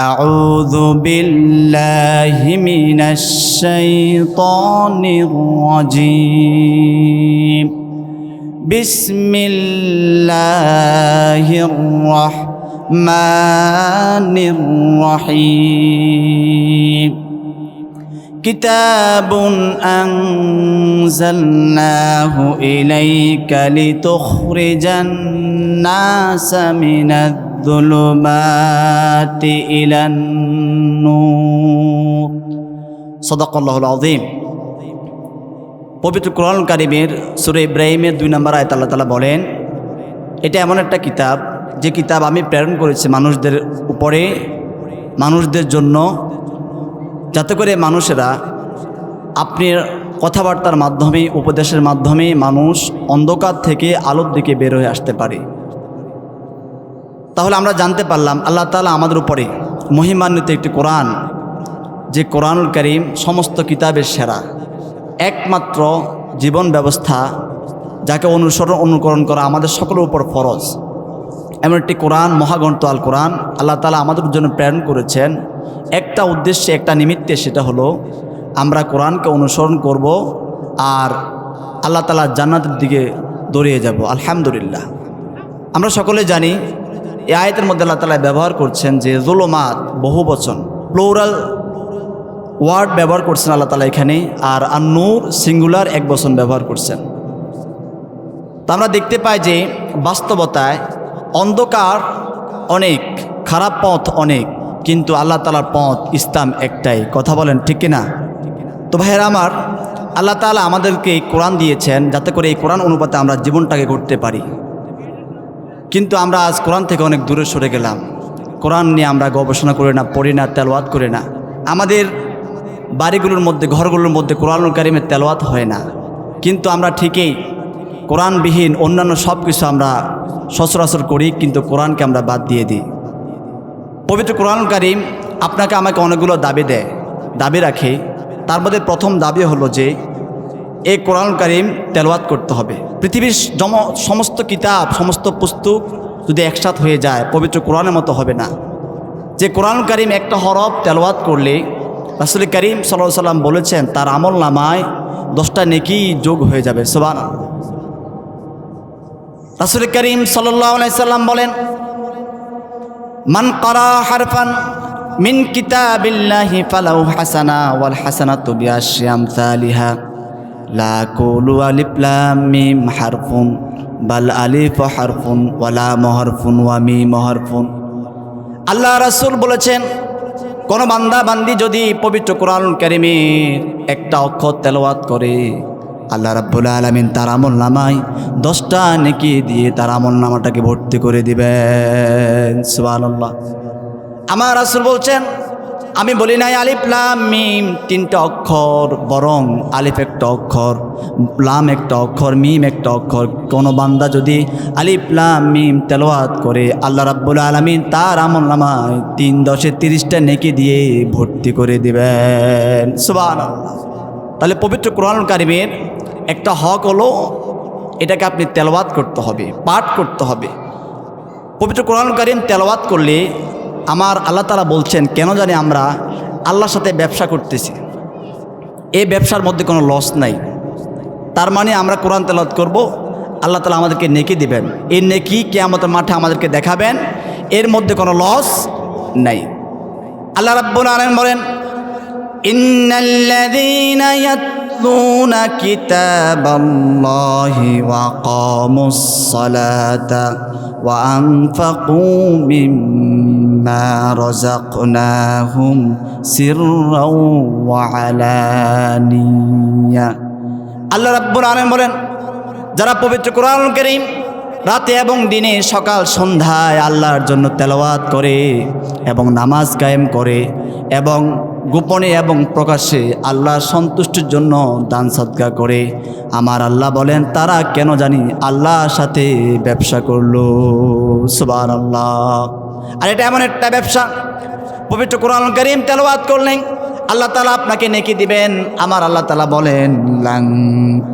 أعوذ بالله من الشيطان الرجيم. بسم الله الرحمن الرحيم. كتاب أنزلناه إليك لتخرج الناس من الظلمات إلى النور صدق الله العظيم পবিত্র কোরআন কারিমের সুরে ইব্রাহিমের দুই নম্বর আয়ত আল্লাহ তালা বলেন এটা এমন একটা কিতাব যে কিতাব আমি প্রেরণ করেছি মানুষদের উপরে মানুষদের জন্য যাতে করে মানুষেরা আপনি কথাবার্তার মাধ্যমে উপদেশের মাধ্যমে মানুষ অন্ধকার থেকে আলোর দিকে বের হয়ে আসতে পারে তাহলে আমরা জানতে পারলাম আল্লাহ তালা আমাদের উপরে মহিমান্বিত একটি কোরআন, যে কোরআনুল করিম সমস্ত কিতাবের সেরা। একমাত্র জীবন ব্যবস্থা যাকে অনুসরণ, অনুকরণ করা আমাদের সকলের উপর ফরজ। এমন একটি কোরআন, মহাগ্রন্থ আল কোরআন আল্লাহ তালা আমাদের জন্য প্রেরণ করেছেন। একটা উদ্দেশ্যে, একটা নিমিত্তে সেটা হলো আমরা কোরআনকে অনুসরণ করব আর আল্লাহ তালা জান্নাতের দিকে দৌড়িয়ে যাব। আলহামদুলিল্লাহ। আমরা সকলে জানি এই আয়তের মধ্যে আল্লাহ তালা ব্যবহার করছেন যে জুলোমাত বহু বচন প্লোরাল ওয়ার্ড ব্যবহার করছেন আল্লাহ তালা এখানে, আর আন্নুর সিঙ্গুলার এক বচন ব্যবহার করছেন। তা আমরা দেখতে পাই যে বাস্তবতায় অন্ধকার অনেক, খারাপ পথ অনেক, কিন্তু আল্লাহ তালার পথ ইসলাম একটাই। কথা বলেন ঠিক কিনা? তো ভাইয়েরা আমার, আল্লাহ তালা আমাদেরকে এই কোরআন দিয়েছেন যাতে করে এই কোরআন অনুপাতে আমরা জীবনটাকে করতে পারি। কিন্তু আমরা আজ কোরআন থেকে অনেক দূরে সরে গেলাম। কোরআন নিয়ে আমরা গবেষণা করি না, পড়ি না, তেলওয়াত করি না। আমাদের বাড়িগুলোর মধ্যে, ঘরগুলোর মধ্যে কোরআনুল কারিমের তেলওয়াত হয় না। কিন্তু আমরা ঠিকই কোরআনবিহীন অন্যান্য সব কিছু আমরা সচরাচর করি, কিন্তু কোরআনকে আমরা বাদ দিয়ে দিই। পবিত্র কোরআন কারিম আপনাকে আমাকে অনেকগুলো দাবি দেয়, দাবি রাখে। তার মধ্যে প্রথম দাবি হলো যে, এই কোরআন কারিম তেলওয়াত করতে হবে। পৃথিবীর জম, সমস্ত কিতাব, সমস্ত পুস্তক যদি একসাথ হয়ে যায়, পবিত্র কোরআনের মতো হবে না। যে কোরআন করিম একটা হরফ তেলওয়াত করলে, রাসুল করিম সাল্লাহ সাল্লাম বলেছেন, তার আমল নামায় দশটা নেকি যোগ হয়ে যাবে। সোবান রাসুল করিম সাল্লাম বলেন, মান করা হারফান মিন কিতাবিল্লাহি ফালাউ হাসানা ওয়াল হাসানাতু বিআশরি আমসালিহা। লা কুলু আলিফ লাম মিম হারফুন, বাল আলিফ হারফুন ওয়ালা মহরফুন ওয়া মিম হরফুন। আল্লাহ রাসূল বলেছেন, কোন বান্দা বান্দি যদি পবিত্র কোরআন কারিমের একটা অক্ষর তেলাওয়াত করে, আল্লাহ রাব্বুল আলামিন তার আমল নামায় দশটা নেকি দিয়ে তার আমল নামাটাকে ভর্তি করে দিবেন। সুবহানাল্লাহ। আমার রাসূল বলছেন আমি বলি নাই আলিফ লাম মিম, তিনটা অক্ষর, বরং আলিফ একটা অক্ষর, লাম একটা অক্ষর, মিম একটা অক্ষর। কোনো বান্দা যদি আলিফ লাম মিম তেলোয়াত করে, আল্লাহ রাব্বুল আলমিন তার আমল নামায় তিন দশে তিরিশটা নেকি দিয়ে ভর্তি করে দিবেন। সুবহানাল্লাহ। তাহলে পবিত্র কোরআন কারিমের একটা হক হলো, এটাকে আপনি তেলাওয়াত করতে হবে, পাঠ করতে হবে। পবিত্র কোরআন কারিম করলে আমার আল্লাহ তালা বলছেন, কেন জানি আমরা আল্লাহর সাথে ব্যবসা করতেছি। এই ব্যবসার মধ্যে কোনো লস নাই। তার মানে আমরা কোরআন তেলাওয়াত করব, আল্লাহ তালা আমাদেরকে নেকি দিবেন। এই নেকি কেয়ামতের মাঠে আমাদেরকে দেখাবেন, এর মধ্যে কোনো লস নাই। আল্লাহ রাব্বুল আলামিন বলেন ওয়া রাযাকনাহুম সিররাও ওয়া আলানিয়া আল্লাহ রাব্বুল আলামিন বলেন, যারা পবিত্র কোরআন কারীম রাতে এবং দিনে সকাল সন্ধ্যায় আল্লাহর জন্য তেলাওয়াত করে এবং নামাজ কায়েম করে এবং গোপনে এবং প্রকাশ্যে আল্লাহর সন্তুষ্টির জন্য দান সৎকা করে, আমার আল্লাহ বলেন, তারা কেন জানি আল্লাহর সাথে ব্যবসা করল। সুবান আল্লাহ আর এটা এমন একটা ব্যবসা। পবিত্র কোরআন করিম তেলাওয়াত করলেন। আল্লাহ তালা আপনাকে নেকি দিবেন। আমার আল্লাহ তালা বলেন, লাং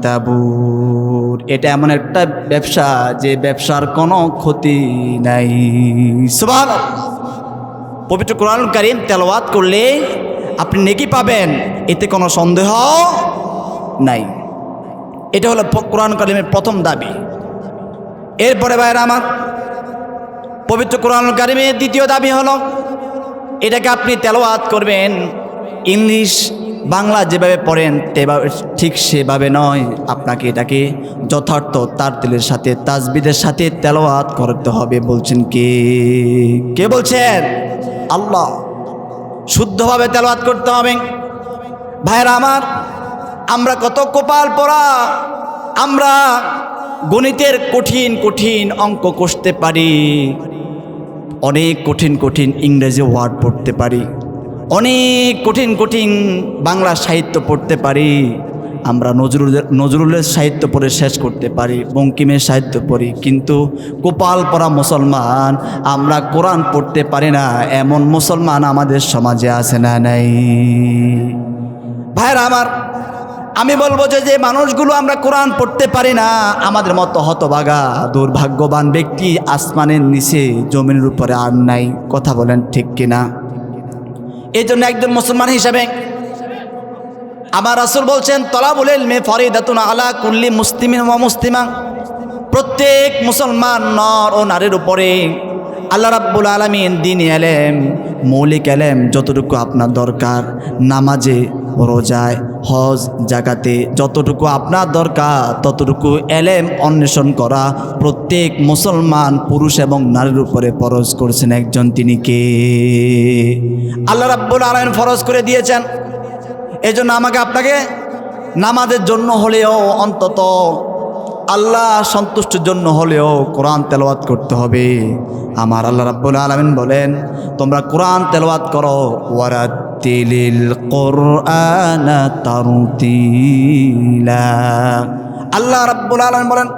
তাবুর। এটা এমন একটা ব্যবসা যে ব্যবসার কোনো ক্ষতি নাই। সুবহানাল্লাহ। পবিত্র কোরআন কারিম তেলাওয়াত করলে আপনি নেকি পাবেন। এতে কোনো সন্দেহ নাই। এটা হলো কোরআন কারিমের প্রথম দাবি। এরপরে ভাইয়েরা আমার পবিত্র কোরআন কারিমের দ্বিতীয় দাবি হলো, এটাকে আপনি তেলাওয়াত করবেন, ইংলিশ, বাংলা যেভাবে পড়েন তেভাবে, ঠিক সেভাবে নয়। আপনাকে এটাকে যথার্থ তার তেলের সাথে, তাজবিদের সাথে তেলাওয়াত করতে হবে। বলছেন কে? কে বলছেন? আল্লাহ। শুদ্ধভাবে তেলাওয়াত করতে হবে। ভাইরা আমার, আমরা কত কপাল পড়া, আমরা গণিতের কঠিন কঠিন অঙ্ক কষতে পারি। অনেক কঠিন কঠিন ইংরেজি ওয়ার্ড পড়তে পারি। অনেক কঠিন কঠিন বাংলা সাহিত্য পড়তে পারি। আমরা নজরুলের নজরুলের সাহিত্য পড়ে শেষ করতে পারি, বঙ্কিমের সাহিত্য পড়ি। কিন্তু কোপাল পড়া মুসলমান, আমরা কোরআন পড়তে পারি না, এমন মুসলমান আমাদের সমাজে আছে না নাই? ভাইরা আমার আমি বলব যে যে মানুষগুলো আমরা কোরআন পড়তে পারি না, আমাদের মতো হতবাগা দুর্ভাগ্যবান ব্যক্তি আসমানের নিচে, জমিনের উপরে আর নাই। কথা বলেন ঠিক কিনা? এই জন্য একজন মুসলমান হিসাবে আমার রাসুল বলছেন তলা বলেন মে ফরিদাতুন আলা কুল্লি মুসলিমিন ওয়া মুসলিমা। প্রত্যেক মুসলমান নর ও নারীর উপরে আল্লাহ রাব্বুল আলমিন দিন এলেম, মৌলিক এলেম যতটুকু আপনার দরকার, নামাজে, রোজায়, হজ জাগাতে যতটুকু আপনার দরকার, ততটুকু এলেম অন্বেষণ করা প্রত্যেক মুসলমান, পুরুষ এবং নারীর উপরে ফরজ করছেন একজন তিনি কে? আল্লাহ রাব্বুল আলমিন ফরজ করে দিয়েছেন। এই জন্য আমাকে আপনাকে নামাজের জন্য হলেও অন্তত আল্লাহ সন্তুষ্টের জন্য হলেও কোরআন তেলাওয়াত করতে হবে। আমার আল্লাহ রাব্বুল আলামিন বলেন, তোমরা কোরআন তেলাওয়াত করো। ওয়ারাতিলিল কোরআন তারতিলা। আল্লাহ রাব্বুল আলামিন বলেন,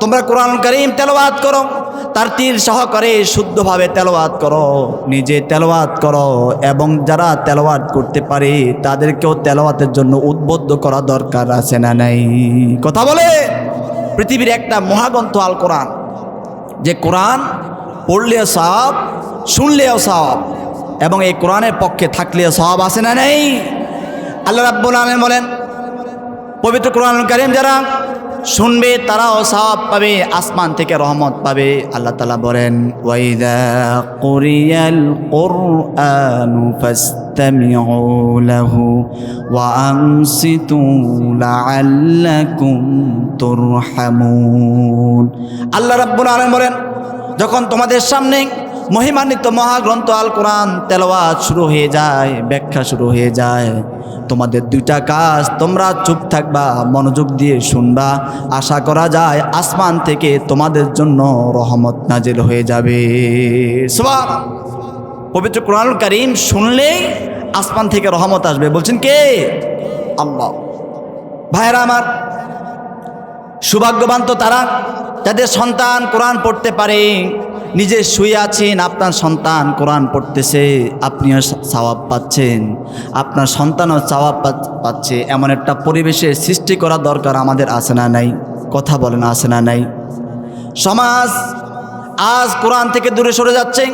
তোমরা কোরআন করিম তেলাওয়াত করো। তার তীর সহকারে শুদ্ধভাবে তেলাওয়াত করো। নিজে তেলাওয়াত করো এবং যারা তেলাওয়াত করতে পারে, তাদেরকেও তেলাওয়াতের জন্য উদ্বুদ্ধ করা দরকার আছে না নাই? কথা বলে। পৃথিবীর একটা মহাগ্রন্থ আল কোরআন, যে কোরআন পড়লেও সব শুনলেও সব এবং এই কোরআনের পক্ষে থাকলেও সব আসে না নেই? আল্লাহ রাব্বুল আলম বলেন, পবিত্র কোরআন কারিম যারা শুনবে, তারাও সওয়াব পাবে, আসমান থেকে রহমত পাবে। আল্লাহ তালা বলেন, ওয়াইদা আল্লাহ রাব্বুল আলামিন বলেন, যখন তোমাদের সামনে মহিমান্বিত মহাগ্রন্থ আল কোরআন তেলাওয়াত শুরু হয়ে যায়, ব্যাখ্যা শুরু হয়ে যায়। তোমাদের দুইটা কাজ, তোমরা চুপ থাকবা, মনোযোগ দিয়ে শুনবা। আশা করা যায় আসমান থেকে তোমাদের জন্য রহমত নাজিল হয়ে যাবে। পবিত্র কোরআন করিম শুনলেই আসমান থেকে রহমত আসবে। বলছেন কে? আল্লাহ। ভাইরা আমার সৌভাগ্যবান তো তারা যাদের সন্তান কোরআন পড়তে পারে। নিজে শুয়ে আছেন, আপনার সন্তান কোরআন পড়তেছে, আপনিও সওয়াব পাচ্ছেন। আপনার সন্তানও সওয়াব পাচ্ছে। এমন একটা পরিবেশের সৃষ্টি করা দরকার আমাদের আছে না নাই? কথা বলেন, আছে না নাই? সমাজ আজ কোরআন থেকে দূরে সরে যাচ্ছে।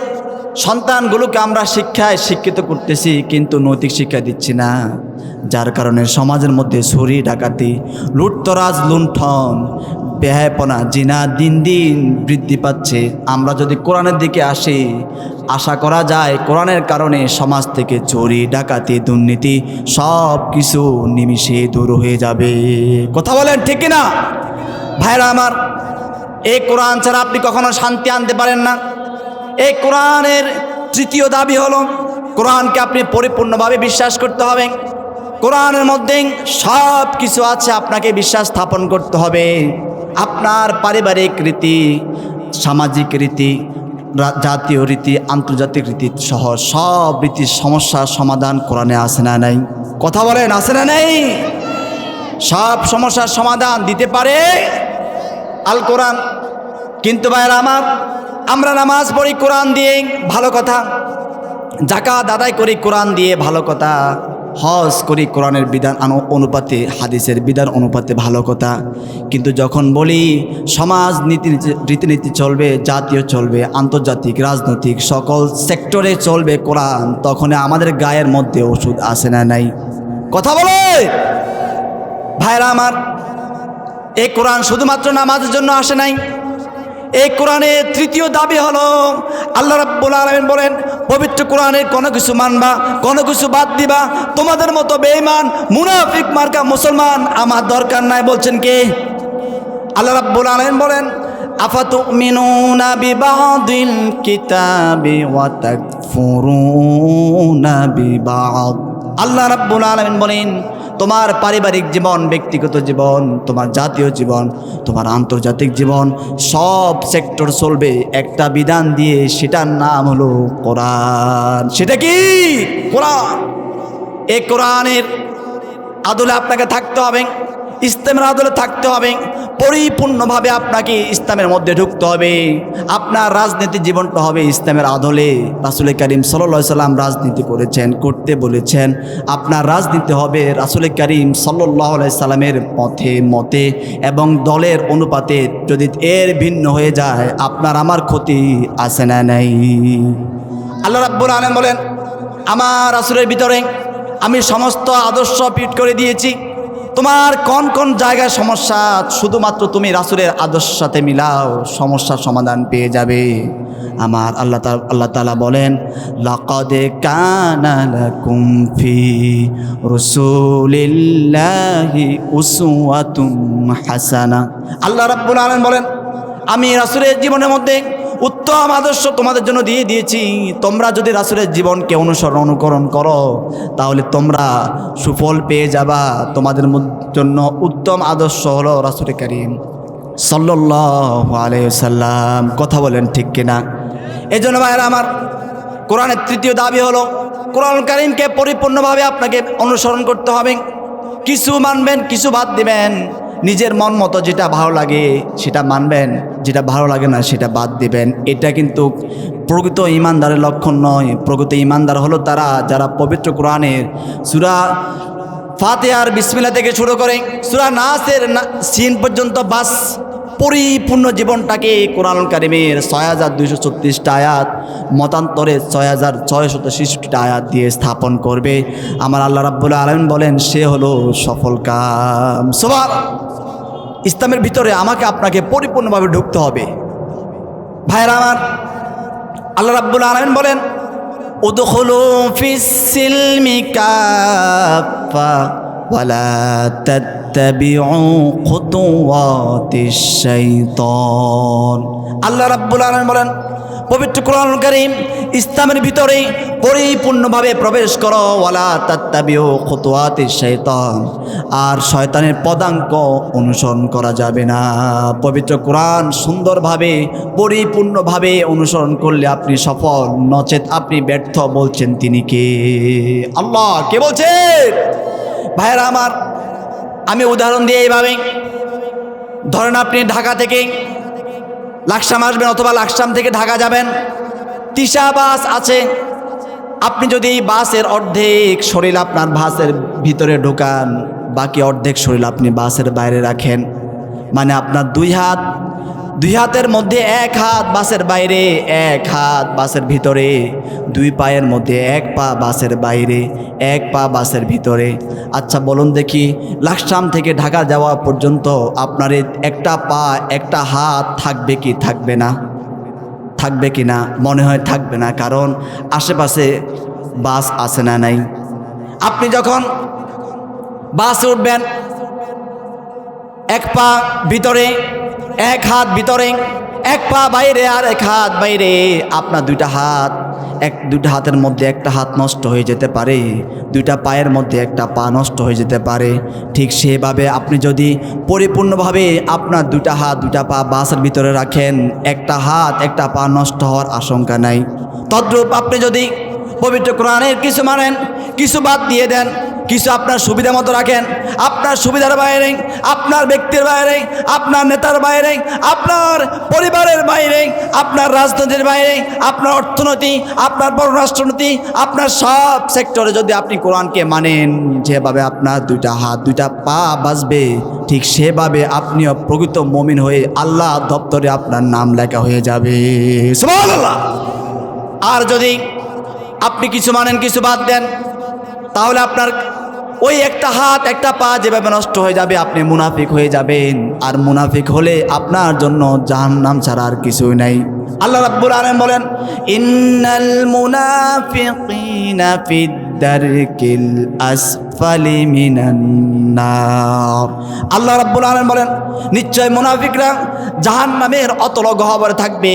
সন্তানগুলোকে আমরা শিক্ষায় শিক্ষিত করতেছি, কিন্তু নৈতিক শিক্ষা দিচ্ছি না। যার কারণে সমাজের মধ্যে ছুরি, ডাকাতি, লুটতরাজ, লুণ্ঠন, বেহায়পনা, জিনা, দিন দিন বৃদ্ধি পাচ্ছে। আমরা যদি কোরআনের দিকে আসি, আশা করা যায় কোরআনের কারণে সমাজ থেকে চুরি, ডাকাতি, দুর্নীতি সব কিছু নিমিশে দূর হয়ে যাবে। কথা বলেন ঠিক না ভাইরা আমার, এই কোরআন ছাড়া আপনি কখনো শান্তি আনতে পারেন না? এই কোরআনের তৃতীয় দাবি হলো, কোরআনকে আপনি পরিপূর্ণভাবে বিশ্বাস করতে হবে। কোরআনের মধ্যে সব কিছু আছে, আপনাকে বিশ্বাস স্থাপন করতে হবে। আপনার পারিবারিক রীতি, সামাজিক রীতি জাতীয় রীতি, আন্তর্জাতিক রীতি সহ সব রীতির সমস্যার সমাধান কোরআনে আসে না নাই? কথা বলেন আসে না নেই? সব সমস্যার সমাধান দিতে পারে আল কোরআন। কিন্তু ভাইরা আমার আমরা নামাজ পড়ি কোরআন দিয়ে, ভালো কথা। জাকাত আদায় করি কোরআন দিয়ে, ভালো কথা। হজ করি কোরআনের বিধান অনুপাতে, হাদিসের বিধান অনুপাতে, ভালো কথা। কিন্তু যখন বলি সমাজ নীতি রীতিনীতি চলবে, জাতীয় চলবে, আন্তর্জাতিক, রাজনৈতিক, সকল সেক্টরে চলবে কোরআন, তখন আমাদের গায়ের মধ্যে ওষুধ আসে না নাই? কথা বলে! ভাইরা আমার, এই কোরআন শুধুমাত্র নামাজের জন্য আসে নাই? এই কোরআনের তৃতীয় দাবি হলো, আল্লাহ রাব্বুল আলামিন বলেন, পবিত্র কোরআনের কোনো কিছু মানবা, কোনো কিছু বাদ দিবা, তোমাদের মতো বেঈমান, মুনাফিক মার্কা মুসলমান আমার দরকার নাই বলছেন কে? আল্লাহ রাব্বুল আলামিন বলেন বিবাদিল কিতাবি ওয়া তাকফুরুনা বিবাদ। আল্লাহ রাব্বুল আলামিন বলেন তোমার পারিবারিক জীবন, ব্যক্তিগত জীবন, তোমার জাতীয় জীবন, তোমার আন্তর্জাতিক জীবন, সব সেক্টর চলবে। একটা বিধান দিয়ে সেটার নাম হলো কোরআন। সেটা কি? কোরআন। এ কোরআনের আদলে আপনাকে থাকতে হবে। ইসলামের আদলে থাকতে হবে, পরিপূর্ণভাবে আপনাকে ইসলামের মধ্যে ঢুকতে হবে। আপনার রাজনীতি জীবনটা হবে ইসলামের আদলে। রাসুল করিম সাল্লা সাল্লাম রাজনীতি করেছেন, করতে বলেছেন। আপনার রাজনীতি হবে রাসুল করিম সাল্লাহ সাল্লামের পথে, মতে এবং দলের অনুপাতে। যদি এর ভিন্ন হয়ে যায়, আপনার আমার ক্ষতি আসে না নাই। আল্লাহ রাব্বুল আলম বলেন, আমার রাসুলের ভিতরে আমি সমস্ত আদর্শ পিট করে দিয়েছি। তোমার কোন কোন জায়গায় সমস্যা? শুধুমাত্র তুমি রাসুলের আদর্শের সাথে মিলাও, সমস্যার সমাধান পেয়ে যাবে। আমার আল্লাহ আল্লাহ তালা বলেন, লকদে কানালাকুম ফি রসুলিল্লাহি উসওয়াতুম হাসানা। আল্লাহ রাব্বুল আলামিন বলেন, আমি রাসুলের জীবনের মধ্যে উত্তম আদর্শ তোমাদের জন্য দিয়ে দিয়েছি। তোমরা যদি রাসুলের জীবনকে অনুসরণ অনুকরণ করো, তাহলে তোমরা সুফল পেয়ে যাবা। তোমাদের জন্য উত্তম আদর্শ হলো রাসুল করিম সাল্লাহ আলাইসাল্লাম কথা বলেন ঠিক কিনা? এই জন্য ভাইরা আমার কোরআনের তৃতীয় দাবি হলো কোরআন করিমকে পরিপূর্ণভাবে আপনাকে অনুসরণ করতে হবে। কিছু মানবেন, কিছু বাদ দিবেন। নিজের মন মতো যেটা ভালো লাগে সেটা মানবেন, যেটা ভালো লাগে না সেটা বাদ দিবেন। এটা কিন্তু প্রকৃত ইমানদারের লক্ষণ নয়। প্রকৃত ইমানদার হলো তারা যারা পবিত্র কোরআনের সুরা ফাতে আর বিসমিল্লা থেকে শুরু করে সুরা নাসের সিন পর্যন্ত বাস পরিপূর্ণ জীবনটাকে কোরআন কারিমের ছয় হাজার দুইশো ছত্রিশটা আয়াত, মতান্তরে ছয় হাজার ছয়শত ছেষট্টিটা আয়াত দিয়ে স্থাপন করবে। আমার আল্লাহ রাব্বুল আলম বলেন, সে হলো সফল কাম। সবার ইসলামের ভিতরে আমাকে আপনাকে পরিপূর্ণভাবে ঢুকতে হবে। ভাইরা আমার, আল্লাহ রাব্বুল আলমিন বলেন ওয়ালা তাত্তাবিউ খুতুওয়াতিশ শাইতান। আল্লাহ রাব্বুল আলামিন বলেন, পবিত্র কোরআন কারীম ইসলামের ভিতরে পরিপূর্ণভাবে প্রবেশ করো, ওয়ালা তাত্তাবিউ খুতুওয়াতিশ শাইতান। আর শয়তানের পদাঙ্ক অনুসরণ করা যাবে না। পবিত্র কোরআন সুন্দরভাবে, পরিপূর্ণভাবে অনুসরণ করলে আপনি সফল, নচেত আপনি ব্যর্থ বলছেন তিনি কে? আল্লাহ, কে বলছেন ভাইয়েরা আমার আমি উদাহরণ দিয়ে এইভাবে, ধরেন আপনি ঢাকা থেকে লাকসাম আসবেন অথবা লাকসাম থেকে ঢাকা যাবেন, তিশা বাস আছে, আপনি যদি বাসের অর্ধেক শরীর আপনার বাসের ভিতরে ঢোকান, বাকি অর্ধেক শরীর আপনি বাসের বাইরে রাখেন মানে আপনার দুই হাত দুই হাতের মধ্যে এক হাত বাসের বাইরে, এক হাত বাসের ভিতরে। দুই পায়ের মধ্যে এক পা বাসের বাইরে, এক পা বাসের ভিতরে। আচ্ছা বলুন দেখি, লাকসাম থেকে ঢাকা যাওয়া পর্যন্ত আপনার একটা পা, একটা হাত থাকবে কি থাকবে না? থাকবে কি না? মনে হয় থাকবে না, কারণ আশেপাশে বাস আসে না নাই। আপনি যখন বাসে উঠবেন, এক পা ভিতরে এক হাত ভিতরে, এক পা বাইরে আর এক হাত বাইরে। আপনার দুইটা হাত, এক, দুইটা হাতের মধ্যে একটা হাত নষ্ট হয়ে যেতে পারে, দুইটা পায়ের মধ্যে একটা পা নষ্ট হয়ে যেতে পারে। ঠিক সেভাবে আপনি যদি পরিপূর্ণভাবে আপনার দুইটা হাত, দুইটা পা বাসের ভিতরে রাখেন, একটা হাত, একটা পা নষ্ট হওয়ার আশঙ্কা নাই। তদ্রূপ আপনি যদি পবিত্র কোরআনের কিছু মানেন, কিছু বাদ দিয়ে দেন কিছু আপনার সুবিধা মতো রাখেন। আপনার সুবিধার বাইরে, আপনার ব্যক্তির বাইরে, আপনার নেতার বাইরে, আপনার পরিবারের বাইরে, আপনার রাজনীতির বাইরে, আপনার অর্থনীতি, আপনার পররাষ্ট্রনীতি আপনার সব সেক্টরে যদি আপনি কোরআনকে মানেন, যেভাবে আপনার দুইটা হাত, দুইটা পা বাজবে, ঠিক সেভাবে আপনিও প্রকৃত মমিন হয়ে আল্লাহ দপ্তরে আপনার নাম লেখা হয়ে যাবে। আর যদি আপনি কিছু মানেন, কিছু বাদ দেন, তাহলে আপনার ওই একটা হাত, একটা পা যেভাবে নষ্ট হয়ে যাবে, আপনি মুনাফিক হয়ে যাবেন। আর মুনাফিক হলে আপনার জন্য জাহান্নাম ছাড়া আর কিছুই নাই। আল্লাহ রাব্বুল আলামিন বলেন, ইন্নাল মুনাফিকিনা ফিদ দারকিল আসফালি মিনান নার। আল্লাহ রাব্বুল আলামিন বলেন, নিশ্চয় মুনাফিকরা জাহান্নামের অতল গহ্বরে থাকবে,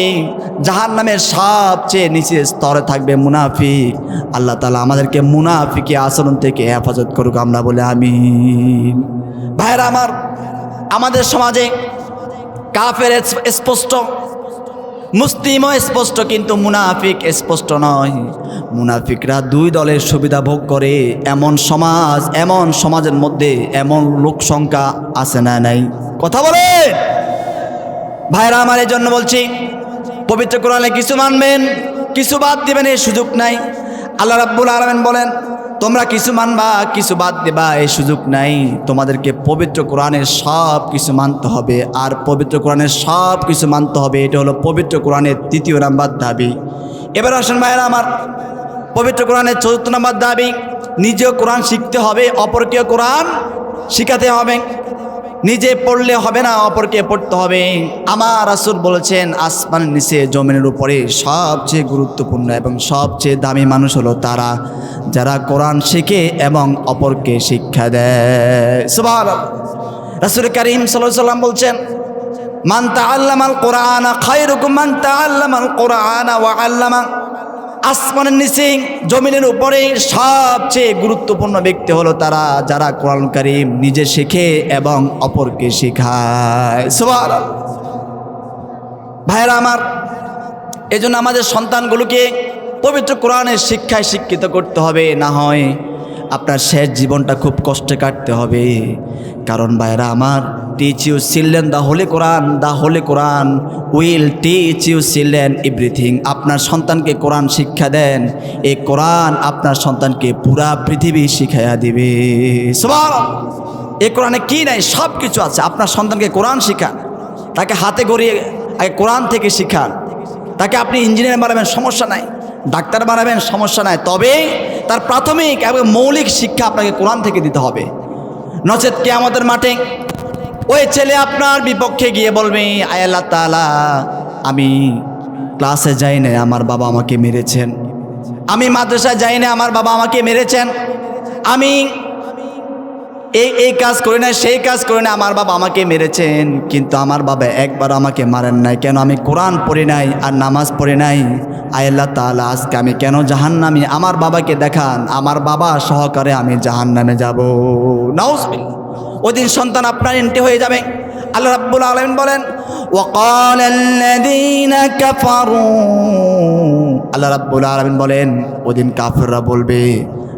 জাহান্নামের সবচেয়ে নিচের স্তরে থাকবে মুনাফিক। আল্লাহ তাআলা আমাদেরকে মুনাফিকি আচরণ থেকে হেফাজত করুক, আমরা বলে আমি ভাইরা আমার, আমাদের সমাজে কাফের স্পষ্ট মুসলিমও স্পষ্ট, কিন্তু মুনাফিক স্পষ্ট নয়। মুনাফিকরা দুই দলের সুবিধা ভোগ করে। এমন সমাজ, এমন সমাজের মধ্যে এমন লোক সংখ্যা আছে না নাই। কথা বলে। ভাইরা, আমার এই জন্য বলছি, পবিত্র কোরআনে কিছু মানবেন, কিছু বাদ দিবেন, এই সুযোগ নাই। আল্লাহ রাব্বুল আলমেন বলেন তোমরা কিছু মানবা, কিছু বাদ দেবা, এই সুযোগ নাই। তোমাদেরকে পবিত্র কোরআনের সব কিছু মানতে হবে, আর পবিত্র কোরআনের সব কিছু মানতে হবে, এটা হলো পবিত্র কোরআনের তৃতীয় নাম্বার দাবি। এবার আসেন ভাইরা আমার পবিত্র কোরআনের চতুর্থ নাম্বার দাবি, নিজেও কোরআন শিখতে হবে, অপরকেও কোরআন শিখাতে হবে। নিজে পড়লে হবে না, অপরকে পড়তে হবে। আমার রাসুল বলেছেন, আসমান নিচে জমিনের উপরে সবচেয়ে গুরুত্বপূর্ণ এবং সবচেয়ে দামি মানুষ হলো তারা যারা কোরআন শেখে এবং অপরকে শিক্ষা দেয়। রাসুল করিম সাল্লাম বলছেন, মান তাআল্লামাল কোরআন খায়রুকুম, মান তাআল্লামাল কোরআন ওয়া আল্লামা আসমানের নিচে, জমিনের উপরে সবচেয়ে গুরুত্বপূর্ণ ব্যক্তি হলো তারা, যারা কোরআন কারিম নিজে শেখে এবং অপরকে শেখায়। সবার ভাইরা আমার, এজন্য আমাদের সন্তানগুলোকে পবিত্র কোরআনের শিক্ষায় শিক্ষিত করতে হবে, না হয় আপনার শেষ জীবনটা খুব কষ্টে কাটতে হবে। কারণ ভাইরা আমার teach you children the holy Quran the holy Quran will teach you children everything আপনার সন্তানকে কোরআন শিক্ষা দেন, এই কোরআন আপনার সন্তানকে পুরা পৃথিবী শিখাইয়া দিবে। এই কোরআনে কি নাই সব কিছু আছে। আপনার সন্তানকে কোরআন শিখান, তাকে হাতে গড়িয়ে আগে কোরআন থেকে শিখান। তাকে আপনি ইঞ্জিনিয়ার বানাবেন, সমস্যা নাই। ডাক্তার বানাবেন, সমস্যা নাই। তবে তার প্রাথমিক এবং মৌলিক শিক্ষা আপনাকে কোরআন থেকে দিতে হবে। নচেত কে আমাদের মাঠে ওই ছেলে আপনার বিপক্ষে গিয়ে বলবে, আয় আল্লাহ তালা আমি ক্লাসে যাই না আমার বাবা আমাকে মেরেছেন। আমি মাদ্রাসায় যাই না আমার বাবা আমাকে মেরেছেন। আমি এই এই কাজ করে না সেই কাজ করে না আমার বাবা আমাকে মেরেছেন, কিন্তু আমার বাবা একবার আমাকে মারেন নাই। কেন আমি কোরআন পড়ি নাই আর নামাজ পড়ে নাই? আল্লাহ তালা আজকে আমি কেন জাহান নামি আমার বাবাকে দেখান, আমার বাবা সহকারে আমি জাহান নামে যাব নাউজবিল ওদিন সন্তান আপনার এন্টে হয়ে যাবে। আল্লাহ রাব্বুল আলমিন বলেন আল্লাহ রাব্বুল আলমিন বলেন ওদিন কাফেররা বলবে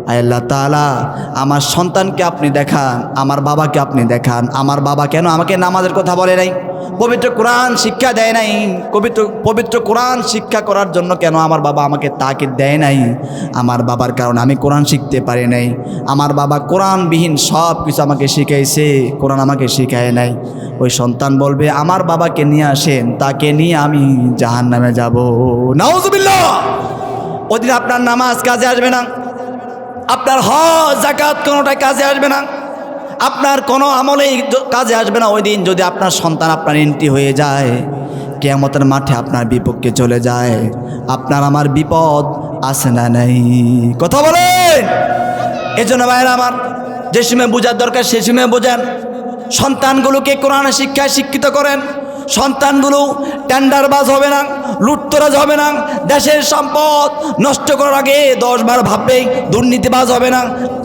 আল্লাহ তাআলা, আমার সন্তানকে আপনি দেখান, আমার বাবাকে আপনি দেখান। আমার বাবা কেন আমাকে নামাজের কথা বলে নাই? পবিত্র কোরআন শিক্ষা দেয় নাই। পবিত্র পবিত্র কোরআন শিক্ষা করার জন্য কেন আমার বাবা আমাকে তাকে দেয় নাই? আমার বাবার কারণে আমি কোরআন শিখতে পারি নাই। আমার বাবা কোরআনবিহীন সব কিছু আমাকে শিখাইছে, কোরআন আমাকে শিখায় নাই। ওই সন্তান বলবে, আমার বাবাকে নিয়ে আসেন, তাকে নিয়ে আমি জাহান নামে যাব। নাউজুবিল্লাহ! ওদিন আপনার নামাজ কাজে আসবে না। আপনার হজ জাকাত কোনোটাই কাজে আসবে না। আপনার কোনো আমলেই কাজে আসবে না। ওই দিন যদি আপনার সন্তান, আপনার এন্ট্রি হয়ে যায়, কেয়ামতের মাঠে আপনার বিপক্ষে চলে যায়। আপনার আমার বিপদ আসে না নাই। কথা বলেন! এই জন্য ভাইরা আমার, যে সময় বোঝার দরকার, সে সময় বোঝেন। সন্তানগুলোকে কোরআন শিক্ষায় শিক্ষিত করেন। সন্তানগুলো টেন্ডারবাজ হবে না, লুটতরাজ হবে না, দেশের সম্পদ নষ্ট করার আগে দশবার ভাববে দুর্নীতিবাজ হবে না,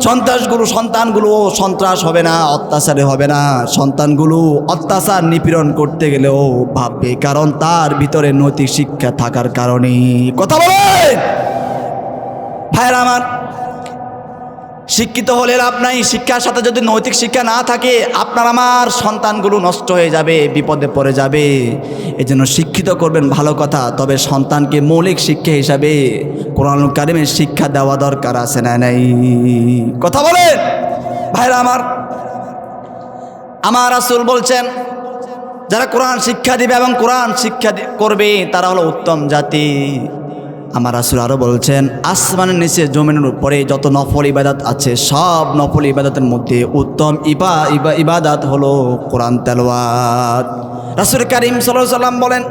সন্ত্রাসগুলো সন্তানগুলো সন্ত্রাস হবে না, অত্যাচারে হবে না, সন্তানগুলো অত্যাচার নিপীড়ন করতে গেলেও ভাববে, কারণ তার ভিতরে নৈতিক শিক্ষা থাকার কারণে। কথা বলেন! ভাইরা আমার শিক্ষিত হলে লাভ নাই, শিক্ষার সাথে যদি নৈতিক শিক্ষা না থাকে, আপনার আমার সন্তানগুলো নষ্ট হয়ে যাবে, বিপদে পড়ে যাবে। এই জন্য শিক্ষিত করবেন, ভালো কথা। তবে সন্তানকে মৌলিক শিক্ষা হিসাবে কোরআন কারিমের শিক্ষা দেওয়া দরকার আছে না নাই? কথা বলেন। ভাইরা আমার আমার আসুল বলছেন, যারা কোরআন শিক্ষা দিবে এবং কোরআন শিক্ষা করবে, তারা হলো উত্তম জাতি। আমার আসুর আরও বলছেন, আসমানের নিচে জমিনের উপরে যত নফল ইবাদাত আছে, সব নফল ইবাদাতের মধ্যে উত্তম ইবা ইবা, ইবাদাত হলো কোরআন তেলওয়াত। রাসুল করিম সাল্লাম বলেন,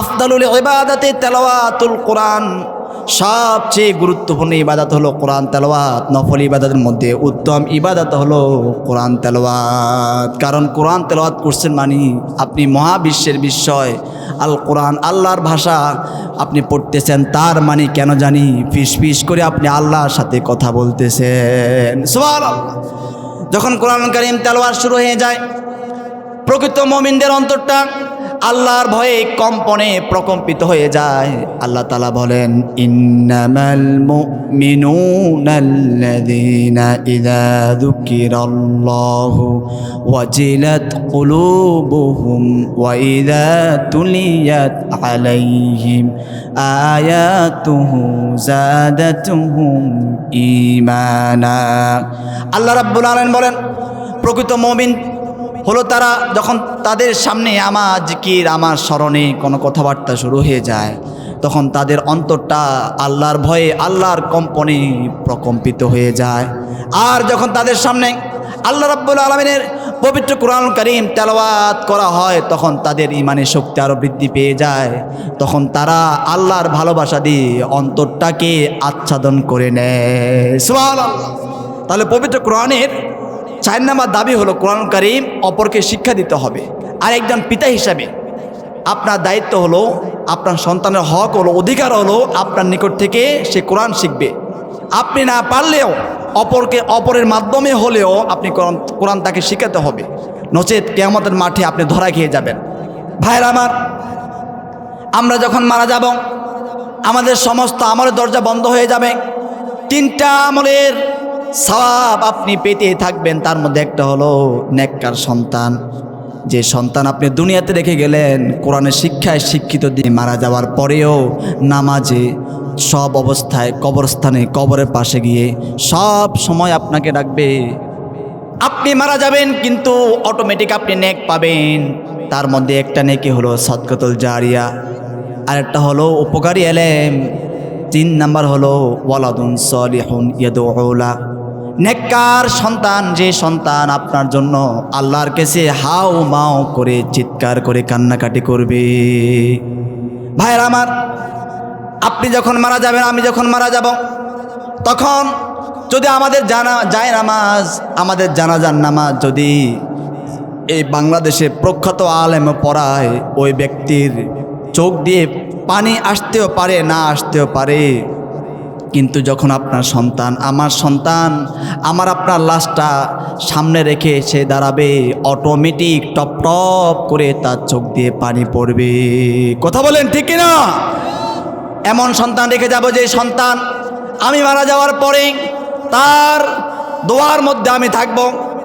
আফদালুল ইবাদাতে তেলাওয়াতুল কোরআন। সবচেয়ে গুরুত্বপূর্ণ ইবাদত হলো কোরআন তেলাওয়াত। নফল ইবাদতের মধ্যে উত্তম ইবাদত হলো কোরআন তেলাওয়াত। কারণ কোরআন তেলাওয়াত করছেন মানে আপনি মহাবিশ্বের বিস্ময়। আল কোরআন আল্লাহর ভাষা আপনি পড়তেছেন, তার মানে কেন জানি ফিস ফিস করে আপনি আল্লাহর সাথে কথা বলতেছেন। যখন কোরআন কারিম তেলাওয়াত শুরু হয়ে যায়, প্রকৃত মমিনদের অন্তরটা আল্লাহর ভয়ে কম্পনে প্রকম্পিত হয়ে যায়। আল্লাহ তালা বলেন, ইন্নামাল মুমিনুনাল্লাযীনা ইযা যুকিরাল্লাহু ওয়াজিলাত কুলুবুহুম ওয়া ইযা তুলিয়াত আলাইহিম আয়াতুহু যাদাতুহুম ঈমানা। আল্লাহ রাব্বুল আলামিন বলেন, প্রকৃত মুমিন হলো তারা যখন তাদের সামনে আমার জিকির, আমার স্মরণে কোনো কথাবার্তা শুরু হয়ে যায়, তখন তাদের অন্তরটা আল্লাহর ভয়ে, আল্লাহর কম্পনে প্রকম্পিত হয়ে যায়। আর যখন তাদের সামনে আল্লাহ রাব্বুল আলমিনের পবিত্র কোরআন করিম তেলাওয়াত করা হয়, তখন তাদের ইমানের শক্তি আরও বৃদ্ধি পেয়ে যায়। তখন তারা আল্লাহর ভালোবাসা দিয়ে অন্তরটাকে আচ্ছাদন করে নেয়। তাহলে পবিত্র কোরআনের চার নাম্বার দাবি হলো কোরআন করিম অপরকে শিক্ষা দিতে হবে। আর একজন পিতা হিসাবে আপনার দায়িত্ব হলো আপনার সন্তানের হক হলো, অধিকার হলো আপনার নিকট থেকে সে কোরআন শিখবে। আপনি না পারলেও অপরকে অপরের মাধ্যমে হলেও আপনি কোরআন কোরআন তাকে শিখাতে হবে। নচেত কেয়ামতের মাঠে আপনি ধরা খেয়ে যাবেন। ভাইয়ের আমার, আমরা যখন মারা যাব, আমাদের সমস্ত আমলের দরজা বন্ধ হয়ে যাবে। তিনটা আমলের সওয়াব আপনি পেতে থাকবেন, তার মধ্যে একটা হলো নেককার সন্তান। যে সন্তান আপনি দুনিয়াতে রেখে গেলেন, কোরআনের শিক্ষায় শিক্ষিত দিয়ে মারা যাওয়ার পরেও নামাজে, সব অবস্থায় কবরস্থানে, কবরের পাশে গিয়ে সব সময় আপনাকে ডাকবে, আপনি মারা যাবেন, কিন্তু অটোমেটিক আপনি নেক পাবেন। তার মধ্যে একটা নেকি হলো সৎকতল জারিয়া। আরেকটা হলো উপকারী এলেম। তিন নাম্বার হলো ওয়ালাদুন সলিহুন ইয়াদউলা। নেককার সন্তান, যে সন্তান আপনার জন্য আল্লাহর কাছে হাও মাও করে চিৎকার করে কান্নাকাটি করবে। ভাইয়ের আমার, আপনি যখন মারা যাবেন, আমি যখন মারা যাব, তখন যদি আমাদের জানা যায় নামাজ, আমাদের জানাজার নামাজ যদি এই বাংলাদেশে প্রখ্যাত আলেম পড়ায়, ওই ব্যক্তির চোখ দিয়ে পানি আসতেও পারে, না আসতেও পারে কিন্তু যখন আপনার সন্তান, আমার সন্তান, আমার আপনার লাশটা সামনে রেখে সে দাঁড়াবে অটোমেটিক টপ টপ করে তার চোখ দিয়ে পানি পড়বে। কথা বলেন ঠিক কিনা? এমন সন্তান রেখে যাব যে সন্তান, আমি মারা যাওয়ার পরে তার দোয়ার মধ্যে আমি থাকব।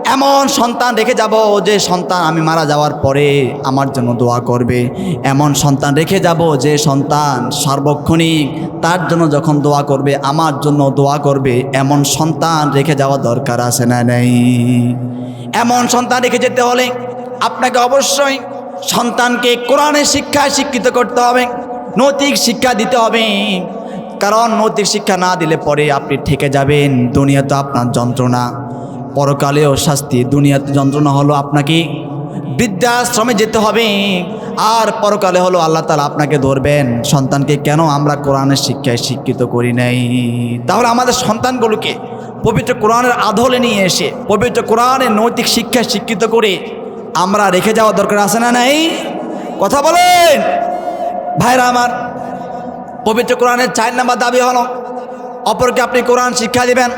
এমন সন্তান রেখে যাব যে সন্তান আমি মারা যাওয়ার পরে আমার জন্য দোয়া করবে। এমন সন্তান রেখে যাব যে সন্তান সার্বক্ষণিক তার জন্য যখন দোয়া করবে, আমার জন্য দোয়া করবে। এমন সন্তান রেখে যাওয়া দরকার আছে না নেই? এমন সন্তান রেখে যেতে হলে আপনাকে অবশ্যই সন্তানকে কোরআনের শিক্ষায় শিক্ষিত করতে হবে, নৈতিক শিক্ষা দিতে হবে। কারণ নৈতিক শিক্ষা না দিলে পরে আপনি ঠেকে যাবেন দুনিয়াতে আপনার যন্ত্রণা। পরকালেও শাস্তি, দুনিয়াতে যন্ত্রণা হলো আপনাকে বৃদ্ধাশ্রমে যেতে হবে। আর পরকালে হলো আল্লাহ তালা আপনাকে ধরবেন। সন্তানকে কেন আমরা কোরআনের শিক্ষায় শিক্ষিত করি নাই? তাহলে আমাদের সন্তানগুলোকে পবিত্র কোরআনের আধলে নিয়ে এসে, পবিত্র কোরআনের নৈতিক শিক্ষায় শিক্ষিত করে আমরা রেখে যাওয়া দরকার আছে না নাই? কথা বলেন। ভাইরা আমার, পবিত্র কোরআনের চার নাম্বার দাবি হলো, অপরকে আপনি কোরআন শিক্ষা দিবেন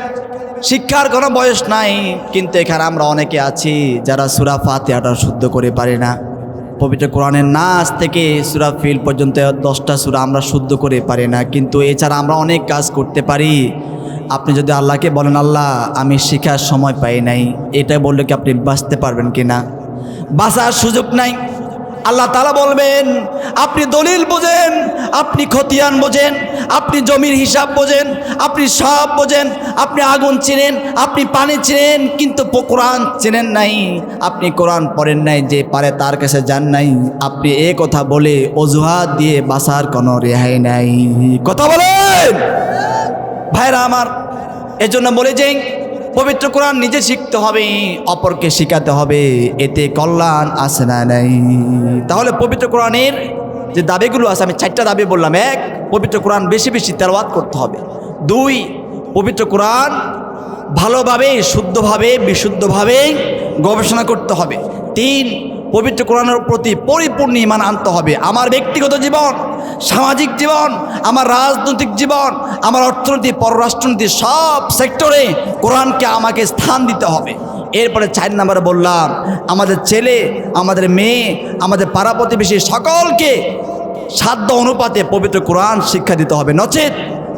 শিক্ষার কোনো বয়স নাই, কিন্তু এখানে আমরা অনেকে আছি যারা সুরা ফাতিহাটা শুদ্ধ করে পারি না। পবিত্র কোরআনের নাচ থেকে সুরা ফিল পর্যন্ত দশটা সুরা আমরা শুদ্ধ করে পারি না, কিন্তু এছাড়া আমরা অনেক কাজ করতে পারি। আপনি যদি আল্লাহকে বলেন, আল্লাহ, আমি শিখার সময় পাই নাই। এটা বললে কি আপনি বাঁচতে পারবেন কি না বাঁচার সুযোগ নাই। আল্লাহ তালা বলবেন, আপনি দলিল বোঝেন, আপনি খতিয়ান বোঝেন, আপনি জমির হিসাব বোঝেন, আপনি সব বোঝেন, আপনি আগুন চেনেন, আপনি পানি চেনেন, কিন্তু কোরআন চেনেন নাই, আপনি কোরআন পড়েন নাই, যে পারে তার কাছে যান নাই, আপনি এ কথা বলে অজুহাত দিয়ে বাসার কোনো রেহাই নাই। কথা বলেন! ভাইরা আমার, এজন্য বলে যে পবিত্র কোরআন নিজে শিখতে হবে, অপরকে শিখাতে হবে, এতে কল্যাণ আসে না নাই। তাহলে পবিত্র কোরআনের যে দাবিগুলো আছে, আমি চারটা দাবি বললাম। এক, পবিত্র কোরআন বেশি বেশি তেলাওয়াত করতে হবে। দুই, পবিত্র কোরআন ভালোভাবে, শুদ্ধভাবে, বিশুদ্ধভাবে গবেষণা করতে হবে। তিন, পবিত্র কোরআনের প্রতি পরিপূর্ণ ইমান আনতে হবে। আমার ব্যক্তিগত জীবন সামাজিক জীবন, আমার রাজনৈতিক জীবন, আমার অর্থনীতি, পররাষ্ট্রনীতি, সব সেক্টরে কোরআনকে আমাকে স্থান দিতে হবে। এরপরে চার নাম্বারে বললাম, আমাদের ছেলে, আমাদের মেয়ে, আমাদের পাড়া প্রতিবেশী সকলকে সাধ্য অনুপাতে পবিত্র কোরআন শিক্ষা দিতে হবে। নচেত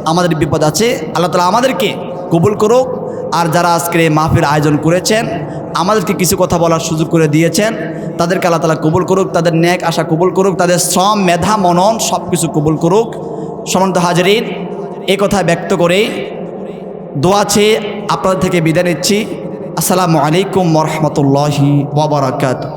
আমাদের বিপদ আছে। আল্লাহ তালা আমাদেরকে কবুল করুক। আর যারা আজকে এই মাহফিল আয়োজন করেছেন, আমাদেরকে কিছু কথা বলার সুযোগ করে দিয়েছেন, তাদেরকে আল্লাহ তালা কবুল করুক, তাদের ন্যাক আশা কবুল করুক, তাদের শ্রম, মেধা, মনন সব কিছু কবুল করুক। সমন্ত হাজারিন, এ কথা ব্যক্ত করে দোয়া চেয়ে আপনাদের থেকে বিদায় নিচ্ছি। আসসালামু আলাইকুম রহমতুল্লাহি ওবরাকাত